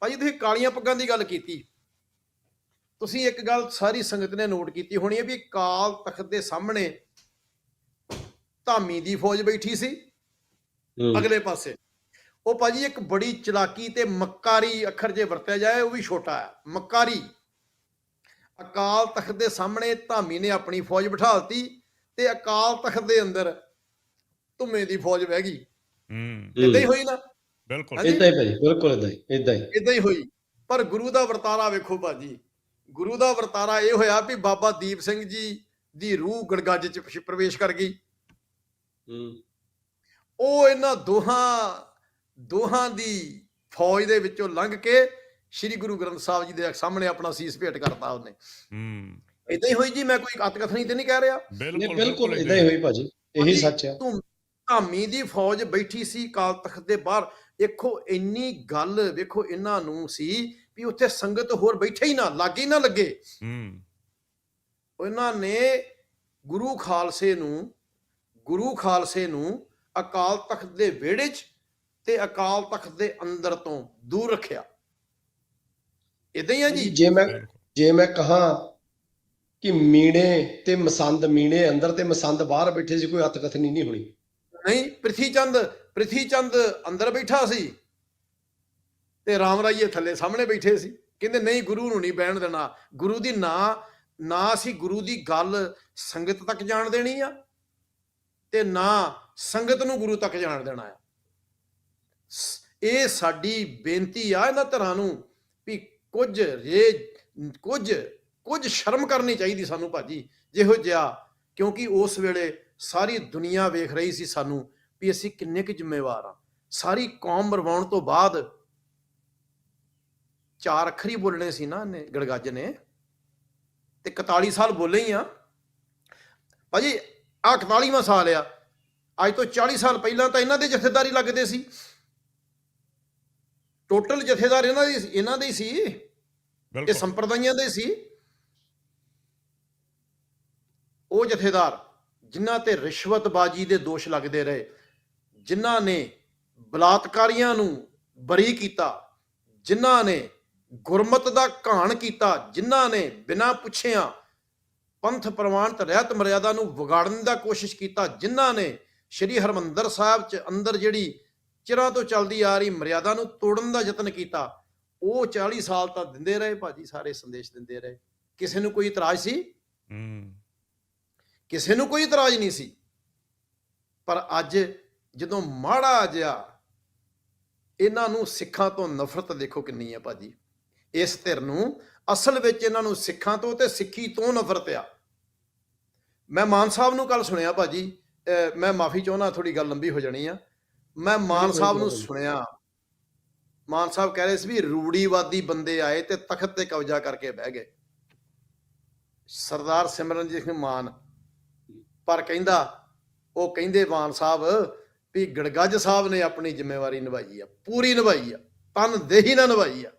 ਭਾਜੀ ਤੁਸੀਂ ਕਾਲੀਆਂ ਪੱਗਾਂ ਦੀ ਗੱਲ ਕੀਤੀ। ਤੁਸੀਂ ਇੱਕ ਗੱਲ ਸਾਰੀ ਸੰਗਤ ਨੇ ਨੋਟ ਕੀਤੀ ਹੋਣੀ ਹੈ ਵੀ ਕਾਲ ਤਖਤ ਦੇ ਸਾਹਮਣੇ ਧਾਮੀ ਦੀ ਫੌਜ ਬੈਠੀ ਸੀ। ਅਗਲੇ ਪਾਸੇ। ਉਹ ਭਾਜੀ ਇੱਕ ਬੜੀ ਚਲਾਕੀ ਤੇ ਮੱਕਾਰੀ ਅੱਖਰ ਜੇ ਵਰਤਿਆ ਜਾਏ ਉਹ ਵੀ ਛੋਟਾ ਹੈ। ਮੱਕਾਰੀ। ਅਕਾਲ ਤਖਤ ਦੇ ਸਾਹਮਣੇ ਧਾਮੀ ਨੇ ਆਪਣੀ ਫੌਜ ਬਿਠਾਲਤੀ ਤੇ ਅਕਾਲ ਤਖਤ ਦੇ ਅੰਦਰ ਧੁੰਮੇ ਦੀ ਫੌਜ ਬਹਿ ਗਈ। ਹੂੰ। ਇਦਾਂ ਹੀ ਹੋਈ ਨਾ? ਬਿਲਕੁਲ। ਇਦਾਂ ਹੀ ਭਾਜੀ ਬਿਲਕੁਲ ਇਦਾਂ ਹੀ ਇਦਾਂ ਹੀ। ਇਦਾਂ ਹੀ ਹੋਈ। ਪਰ ਗੁਰੂ ਦਾ ਵਰਤਾਰਾ ਵੇਖੋ ਭਾਜੀ ਗੁਰੂ ਦਾ ਵਰਤਾਰਾ ਇਹ ਹੋਇਆ ਵੀ ਬਾਬਾ ਦੀਪ ਸਿੰਘ ਜੀ ਦੀ ਰੂਹ ਗੜਗੱਜ ਚ ਪ੍ਰਵੇਸ਼ ਕਰ ਗਈ। ਹੂੰ। ਉਹ ਇਹਨਾਂ ਦੋਹਾਂ ਦੋਹਾਂ ਦੀ ਫੌਜ ਦੇ ਵਿੱਚੋਂ ਲੰਘ ਕੇ ਸ੍ਰੀ ਗੁਰੂ ਗ੍ਰੰਥ ਸਾਹਿਬ ਜੀ ਦੇ ਸਾਹਮਣੇ ਆਪਣਾ ਸੀਸ ਭੇਟ ਕਰਤਾ ਉਹਨੇ। ਹੂੰ। ਇਦਾਂ ਹੀ ਹੋਈ ਜੀ ਮੈਂ ਕੋਈ ਅਤ ਕਥਨੀ ਤੇ ਨਹੀਂ ਕਹਿ ਰਿਹਾ। ਨਹੀਂ ਬਿਲਕੁਲ ਬਿਲਕੁਲ ਇਦਾਂ ਹੀ ਹੋਈ ਭਾਜੀ ਇਹੀ ਸੱਚ ਆ। ਧੂਮ- ਦੀ ਫੌਜ ਬੈਠੀ ਸੀ ਕਾਲ ਤਖਤ ਦੇ ਬਾਹਰ। ਵੇਖੋ ਇੰਨੀ ਗੱਲ ਵੇਖੋ ਇਹਨਾਂ ਨੂੰ ਸੀ ਵੀ ਉੱਥੇ ਸੰਗਤ ਹੋਰ ਬੈਠੇ ਹੀ ਨਾ ਲਾਗੇ ਨਾ ਲੱਗੇ। ਹੂੰ। ਉਹਨਾਂ ਨੇ ਗੁਰੂ ਖਾਲਸੇ ਨੂੰ ਗੁਰੂ ਖਾਲਸੇ ਨੂੰ ਅਕਾਲ ਤਖਤ ਦੇ ਵਿਹੜੇ 'ਚ ਤੇ ਅਕਾਲ ਤਖਤ ਦੇ ਅੰਦਰ ਤੋਂ ਦੂਰ ਰੱਖਿਆ। ਇਦਾਂ ਹੀ ਆ ਜੀ? ਜੇ ਮੈਂ ਜੇ ਮੈਂ ਕਹਾ ਕਿ ਮੀਣੇ ਤੇ ਮਸੰਦ ਮੀਣੇ ਅੰਦਰ ਤੇ ਮਸੰਦ ਬਾਹਰ ਬੈਠੇ ਸੀ ਕੋਈ ਹੱਥ ਕਥਨੀ ਨਹੀਂ ਹੋਣੀ। ਨਹੀਂ, ਪ੍ਰਿਥੀ ਚੰਦ ਪ੍ਰਿਥੀ ਚੰਦ ਅੰਦਰ ਬੈਠਾ ਸੀ ਤੇ ਰਾਮ ਰਾਈਏ ਥੱਲੇ ਸਾਹਮਣੇ ਬੈਠੇ ਸੀ। ਕਹਿੰਦੇ, ਨਹੀਂ, ਗੁਰੂ ਨੂੰ ਨਹੀਂ ਬਹਿਣ ਦੇਣਾ। ਗੁਰੂ ਦੀ ਨਾ ਨਾ ਅਸੀਂ ਗੁਰੂ ਦੀ ਗੱਲ ਸੰਗਤ ਤੱਕ ਜਾਣ ਦੇਣੀ ਆ ਤੇ ਨਾ ਸੰਗਤ ਨੂੰ ਗੁਰੂ ਤੱਕ ਜਾਣ ਦੇਣਾ ਆ। ਇਹ ਸਾਡੀ ਬੇਨਤੀ ਆ ਇਹਨਾਂ ਧਰਾਂ ਨੂੰ ਵੀ ਕੁਝ ਰੇ, ਕੁਝ ਕੁਝ ਸ਼ਰਮ ਕਰਨੀ ਚਾਹੀਦੀ ਸਾਨੂੰ ਭਾਜੀ, ਜਿਹੋ ਜਿਹਾ, ਕਿਉਂਕਿ ਉਸ ਵੇਲੇ ਸਾਰੀ ਦੁਨੀਆ ਵੇਖ ਰਹੀ ਸੀ ਸਾਨੂੰ ਵੀ ਅਸੀਂ ਕਿੰਨੇ ਕੁ ਜ਼ਿੰਮੇਵਾਰ ਆ ਸਾਰੀ ਕੌਮ ਮਰਵਾਉਣ ਤੋਂ ਬਾਅਦ ਚਾਰ ਅੱਖਰ ਹੀ ਬੋਲਣੇ ਸੀ ਨਾ ਨੇ ਗੜਗੱਜ ਨੇ। ਤੇ 41 ਸਾਲ ਬੋਲੇ ਹੀ ਆ। ਭਾਜੀ ਆ 41ਵਾਂ ਸਾਲ ਆ। ਅੱਜ ਤੋਂ 40 ਸਾਲ ਪਹਿਲਾਂ ਤਾਂ ਇਹਨਾਂ ਦੇ ਜਥੇਦਾਰੀ ਲੱਗਦੇ ਸੀ। ਟੋਟਲ ਜਥੇਦਾਰ ਇਹਨਾਂ ਦੇ ਇਹਨਾਂ ਦੇ ਹੀ ਸੀ। ਇਹ ਸੰਪਰਦਾਇਆਂ ਦੇ ਸੀ। ਉਹ ਜਥੇਦਾਰ ਜਿਨ੍ਹਾਂ ਤੇ ਰਿਸ਼ਵਤਬਾਜੀ ਦੇ ਦੋਸ਼ ਲੱਗਦੇ ਰਹੇ, ਜਿਨ੍ਹਾਂ ਨੇ ਬਲਾਤਕਾਰੀਆਂ ਨੂੰ ਬਰੀ ਕੀਤਾ, ਜਿਨ੍ਹਾਂ ਨੇ ਗੁਰਮਤ ਦਾ ਘਾਣ ਕੀਤਾ, ਜਿਨ੍ਹਾਂ ਨੇ ਬਿਨਾਂ ਪੁੱਛਿਆਂ ਪੰਥ ਪ੍ਰਵਾਨਤ ਰਹਿਤ ਮਰਿਆਦਾ ਨੂੰ ਵਿਗਾੜਨ ਦਾ ਕੋਸ਼ਿਸ਼ ਕੀਤਾ, ਜਿਨ੍ਹਾਂ ਨੇ ਸ਼੍ਰੀ ਹਰਮੰਦਰ ਸਾਹਿਬ ਚ ਅੰਦਰ ਜਿਹੜੀ ਚਿਰਾਂ ਤੋਂ ਚੱਲਦੀ ਆ ਰਹੀ ਮਰਿਆਦਾ ਨੂੰ ਤੋੜਨ ਦਾ ਯਤਨ ਕੀਤਾ, ਉਹ 40 ਸਾਲ ਤਾਂ ਦਿੰਦੇ ਰਹੇ, ਭਾਜੀ ਸਾਰੇ ਸੰਦੇਸ਼ ਦਿੰਦੇ ਰਹੇ। ਕਿਸੇ ਨੂੰ ਕੋਈ ਇਤਰਾਜ਼ ਸੀ? ਹੂੰ। ਕਿਸੇ ਨੂੰ ਕੋਈ ਇਤਰਾਜ਼ ਨਹੀਂ ਸੀ। ਪਰ ਅੱਜ ਜਦੋਂ ਮਾੜਾ ਜਿਹਾ ਇਹਨਾਂ ਨੂੰ ਸਿੱਖਾਂ ਤੋਂ ਨਫ਼ਰਤ ਦੇਖੋ ਕਿੰਨੀ ਹੈ ਭਾਜੀ। ਇਸ ਧਿਰ ਨੂੰ ਅਸਲ ਵਿੱਚ ਇਹਨਾਂ ਨੂੰ ਸਿੱਖਾਂ ਤੋਂ ਤੇ ਸਿੱਖੀ ਤੋਂ ਨਫ਼ਰਤ ਆ। ਮੈਂ ਮਾਨ ਸਾਹਿਬ ਨੂੰ ਕੱਲ ਸੁਣਿਆ ਭਾਜੀ। ਅਹ ਮੈਂ ਮਾਫੀ ਚਾਹੁੰਦਾ ਥੋੜੀ ਗੱਲ ਲੰਬੀ ਹੋ ਜਾਣੀ ਆ। ਮੈਂ ਮਾਨ ਸਾਹਿਬ ਨੂੰ ਸੁਣਿਆ। ਮਾਨ ਸਾਹਿਬ ਕਹਿ ਰਹੇ ਸੀ ਵੀ ਰੂੜੀਵਾਦੀ ਬੰਦੇ ਆਏ ਤੇ ਤਖਤ ਤੇ ਕਬਜ਼ਾ ਕਰਕੇ ਬਹਿ ਗਏ। ਸਰਦਾਰ ਸਿਮਰਨਜੀਤ ਸਿੰਘ ਮਾਨ ਪਰ ਕਹਿੰਦਾ, ਉਹ ਕਹਿੰਦੇ ਮਾਨ ਸਾਹਿਬ ਵੀ ਗੜਗੱਜ ਸਾਹਿਬ ਨੇ ਆਪਣੀ ਜ਼ਿੰਮੇਵਾਰੀ ਨਿਭਾਈ ਆ, ਪੂਰੀ ਨਿਭਾਈ ਆ, ਤਨ ਦੇਹੀ ਨਾਲ ਨਿਭਾਈ ਆ।